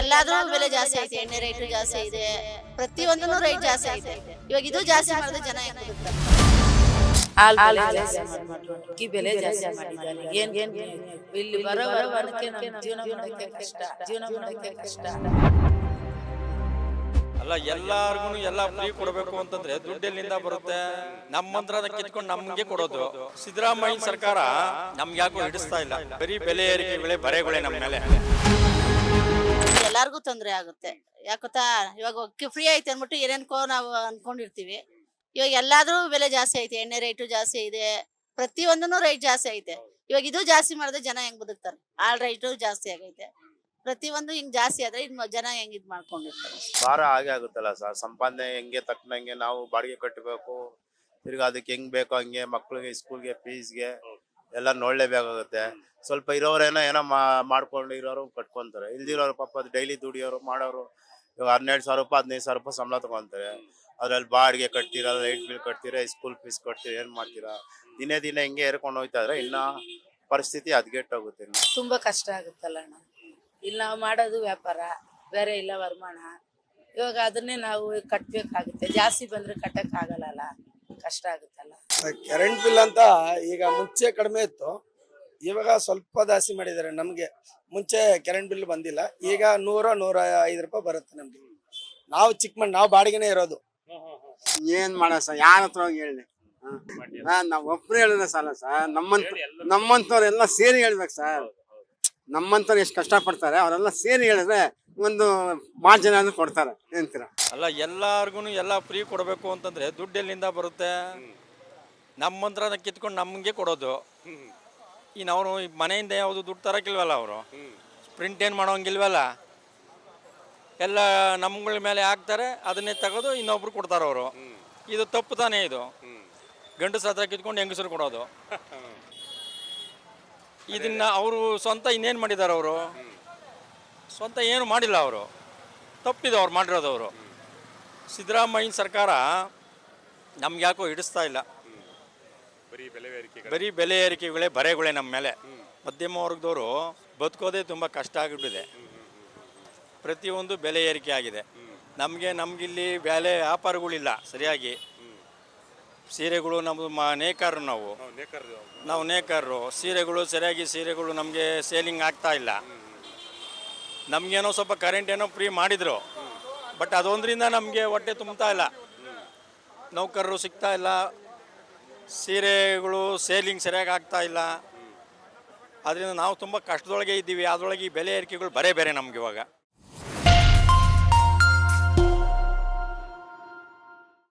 ಎಲ್ಲಾದ್ರೂ ಬೆಲೆ ಜಾಸ್ತಿ ಐತೆ ಎಣ್ಣೆ ರೇಟ್ ಜಾಸ್ತಿ ಇದೆ ಪ್ರತಿಯೊಂದೂ ರೇಟ್ ಜಾಸ್ತಿ ಐತೆ ಇವಾಗ ಇದು ಜಾಸ್ತಿ ಮಾಡಿದ್ರೆ ಜನ ಬೆಲೆ ಜಾಸ್ತಿ ಮಾಡ್ಬಿಟ್ರು. ಅಕ್ಕಿ ಬೆಲೆ ಜಾಸ್ತಿ ಮಾಡಿದ್ದಾರೆ. ಏನ್ ಏನ್ ಇಲ್ಲಿ ಬರೋ ಜೀವನ ಮಾಡಕ್ಕೆ ಕಷ್ಟ. ಜೀವನ ಮಾಡಕ್ಕೆ ಕಷ್ಟ. ಅಲ್ಲ ಎಲ್ಲಾರ್ಗು ಎಲ್ಲ ಫ್ರೀ ಕೊಡಬೇಕು ಅಂತಂದ್ರೆ ದುಡ್ಡು ಎಲ್ಲಿಂದ ಬರುತ್ತೆ ನಮ್ಮಂತ್ರ ಕಿತ್ಕೊಂಡು ನಮ್ಗೆ ಕೊಡೋದು. ಸಿದ್ದರಾಮಯ್ಯ ಸರ್ಕಾರ ನಮ್ಗೆ ಯಾಕೋ ಹಿಡಿಸ್ತಾ ಇಲ್ಲ. ಬರೀ ಬೆಲೆ ಏರಿಕೆ ಬೆಳೆ ಬರೆಗಳೇ ನಮ್ಮ ಮೇಲೆ. ಎಲ್ಲಾರ್ಗೂ ತೊಂದರೆ ಆಗುತ್ತೆ. ಯಾಕೊತ್ತಾ? ಇವಾಗ ಫ್ರೀ ಐತೆ ಅಂದ್ಬಿಟ್ಟು ಏನೇನ್ಕೋ ನಾವು ಅನ್ಕೊಂಡಿರ್ತೀವಿ. ಇವಾಗ ಎಲ್ಲಾದ್ರೂ ಬೆಲೆ ಜಾಸ್ತಿ ಐತೆ, ಎಣ್ಣೆ ರೇಟು ಜಾಸ್ತಿ ಇದೆ ಪ್ರತಿಯೊಂದೂ ರೇಟ್ ಜಾಸ್ತಿ ಐತೆ. ಇವಾಗ ಇದು ಜಾಸ್ತಿ ಮಾಡಿದ್ರೆ ಜನ ಹೆಂಗ್ ಬದುಕ್ತಾರೆ? ಆಲ್ ರೈಟು ಜಾಸ್ತಿ ಆಗೈತೆ. ಪ್ರತಿಯೊಂದು ಹಿಂಗ್ ಜಾಸ್ತಿ ಆದ್ರೆ ಇನ್ನು ಜನ ಹೆಂಗ್ ಇದ್ ಮಾಡ್ಕೊಂಡಿರ್ತಾರೆ? ಭಾರ ಹಾಗೆ ಆಗುತ್ತಲ್ಲ ಸರ್ ಸಂಪಾದನೆ ಹೆಂಗೆ ತಕ್ಕಂಗೆ ನಾವು ಬಾಡಿಗೆ ಕಟ್ಟಬೇಕು ತಿರ್ಗಾ ಅದಕ್ಕೆ ಹೆಂಗ್ ಬೇಕೋ ಹಂಗೆ ಮಕ್ಳಿಗೆ ಸ್ಕೂಲ್ಗೆ ಫೀಸ್ಗೆ ಎಲ್ಲ ನೋಡ್ಲೇಬೇಕಾಗುತ್ತೆ ಸ್ವಲ್ಪ ಇರೋರೇನೋ ಏನೋ ಮಾ- ಮಾಡ್ಕೊಂಡು ಇರೋರು ಕಟ್ಕೊಂತಾರೆ. ಇಲ್ದಿರೋರು ಪಾಪ ಡೈಲಿ ದುಡಿಯೋರು, ಮಾಡೋರು ಇವಾಗ ಹನ್ನೆರಡು ಸಾವಿರ ರೂಪಾಯಿ, ಹದಿನೈದು ಸಾವಿರ ರೂಪಾಯಿ ಸಂಬಳ ತಗೊಂತಾರೆ ಅದ್ರಲ್ಲಿ ಬಾಡಿಗೆ ಕಟ್ತೀರಾ ಲೈಟ್ ಬಿಲ್ ಕಟ್ತೀರಾ ಸ್ಕೂಲ್ ಫೀಸ್ ಕಟ್ತೀರಾ, ಏನ್ ಮಾಡ್ತೀರಾ? ದಿನೇ ದಿನ ಹಿಂಗೆ ಏರ್ಕೊಂಡು ಹೋಗ್ತಾ ಇದ್ರೆ ಇನ್ನ ಪರಿಸ್ಥಿತಿ ಹದ್ಗೆಟ್ಟೋಗುತ್ತೆ ತುಂಬಾ ಕಷ್ಟ ಆಗುತ್ತಲ್ಲ ಅಣ್ಣ. ಇಲ್ಲಿ ನಾವು ಮಾಡೋದು ವ್ಯಾಪಾರ, ಬೇರೆ ಇಲ್ಲ ವರಮಾನ. ಇವಾಗ ಅದನ್ನೇ ನಾವು ಕಟ್ಬೇಕಾಗುತ್ತೆ. ಜಾಸ್ತಿ ಬಂದ್ರೆ ಕಟ್ಟಕ್ ಆಗಲ್ಲ ಕಷ್ಟ ಆಗುತ್ತಲ್ಲ ಕರೆಂಟ್ ಬಿಲ್ ಅಂತ ಈಗ ಮುಂಚೆ ಕಡಿಮೆ ಇತ್ತು. ಇವಾಗ ಸ್ವಲ್ಪ ಜಾಸ್ತಿ ಮಾಡಿದ್ದಾರೆ ನಮಗೆ. ಮುಂಚೆ ಕರೆಂಟ್ ಬಿಲ್ ಬಂದಿಲ್ಲ. ಈಗ ನೂರ ನೂರ ಐದು ರೂಪಾಯಿ ಬರುತ್ತೆ ನಮ್ಗೆ. ನಾವು ಚಿಕ್ಕ ಮಣ್ಣು ನಾವು ಬಾಡಿಗೆನೇ ಇರೋದು. ಏನ್ ಮಾಡ ಸರ್? ಯಾರ ಹತ್ರ ಹೋಗಿ ಹೇಳಿ. ನಾವ್ ಒಬ್ರು ಹೇಳಿದ್ರೆ ಸಾಲ ಸರ್. ನಮ್ಮಂತ ನಮ್ಮಂತವ್ರೆಲ್ಲ ಸೇರಿ ಹೇಳ್ಬೇಕು ಸರ್. ನಮ್ಮಂತವ್ರು ಎಷ್ಟು ಕಷ್ಟ ಪಡ್ತಾರೆ ಅವರೆಲ್ಲ ಸೇರಿ ಹೇಳಿದ್ರೆ ಒಂದು ಮಾರ್ಜಿನ್ ಆದ್ರೂ ಕೊಡ್ತಾರೆ. ಏನಂತೀರ ಅಲ್ಲ ಎಲ್ಲಾರ್ಗು ಎಲ್ಲ ಫ್ರೀ ಕೊಡಬೇಕು ಅಂತಂದ್ರೆ ದುಡ್ಡು ಎಲ್ಲಿಂದ ಬರುತ್ತೆ? ನಮ್ಮಂತ್ರ ಕಿತ್ಕೊಂಡು ನಮಗೆ ಕೊಡೋದು. ಇನ್ನು ಅವರು ಮನೆಯಿಂದ ಯಾವುದು ದುಡ್ಡು ತರಕ್ಕಿಲ್ವಲ್ಲ ಅವರು? ಪ್ರಿಂಟ್ ಏನು ಮಾಡೋಂಗಿಲ್ವಲ್ಲ? ಎಲ್ಲ ನಮ್ಗಳ ಮೇಲೆ ಹಾಕ್ತಾರೆ ಅದನ್ನೇ ತೆಗೆದು ಇನ್ನೊಬ್ರು ಕೊಡ್ತಾರೆ ಅವರು. ಇದು ತಪ್ಪು ತಾನೇ ಇದು? ಗಂಡಸ ಹತ್ರ ಕಿತ್ಕೊಂಡು ಹೆಂಗಸರು ಕೊಡೋದು? ಇದನ್ನ ಅವರು ಸ್ವಂತ ಇನ್ನೇನು ಮಾಡಿದ್ದಾರೆ ಅವರು? ಸ್ವಂತ ಏನು ಮಾಡಿಲ್ಲ ಅವರು. ತಪ್ಪಿದೆ ಅವ್ರು ಮಾಡಿರೋದು ಅವರು. ಸಿದ್ದರಾಮಯ್ಯನ ಸರ್ಕಾರ ನಮ್ಗೆ ಯಾಕೋ ಹಿಡಿಸ್ತಾ ಇಲ್ಲ. ಬರೀ ಬೆಲೆ ಏರಿಕೆಗಳೇ? ಬರೆಗಳೇ ನಮ್ಮ ಮೇಲೆ. ಮಧ್ಯಮ ವರ್ಗದವರು ಬದುಕೋದೇ ತುಂಬ ಕಷ್ಟ ಆಗಿಬಿಟ್ಟಿದೆ. ಪ್ರತಿಯೊಂದು ಬೆಲೆ ಏರಿಕೆ ಆಗಿದೆ. ನಮಗೆ ನಮಗಿಲ್ಲಿ ಬೆಲೆ ವ್ಯಾಪಾರಗಳಿಲ್ಲ ಸರಿಯಾಗಿ. ಸೀರೆಗಳು ನಮ್ಮದು ಮ ನೇಕಾರರು ನಾವು. ನಾವು ನೇಕಾರರು. ಸೀರೆಗಳು ಸರಿಯಾಗಿ ಸೀರೆಗಳು ನಮಗೆ ಸೇಲಿಂಗ್ ಆಗ್ತಾ ಇಲ್ಲ. ನಮಗೇನೋ ಸ್ವಲ್ಪ ಕರೆಂಟ್ ಏನೋ ಫ್ರೀ ಮಾಡಿದರು. ಬಟ್ ಅದೊಂದರಿಂದ ನಮಗೆ ಹೊಟ್ಟೆ ತುಂಬ್ತಾ ಇಲ್ಲ. ನೌಕರರು ಸಿಗ್ತಾ ಇಲ್ಲ. ಸೀರೆಗಳು ಸೇಲಿಂಗ್ ಸರಿಯಾಗಿ ಆಗ್ತಾ ಇಲ್ಲ. ಅದರಿಂದ ನಾವು ತುಂಬ ಕಷ್ಟದೊಳಗೆ ಇದ್ದೀವಿ. ಅದರೊಳಗೆ ಈ ಬೆಲೆ ಏರಿಕೆಗಳು ಬರೇ ಬೇರೆ ನಮ್ಗೆ ಇವಾಗ.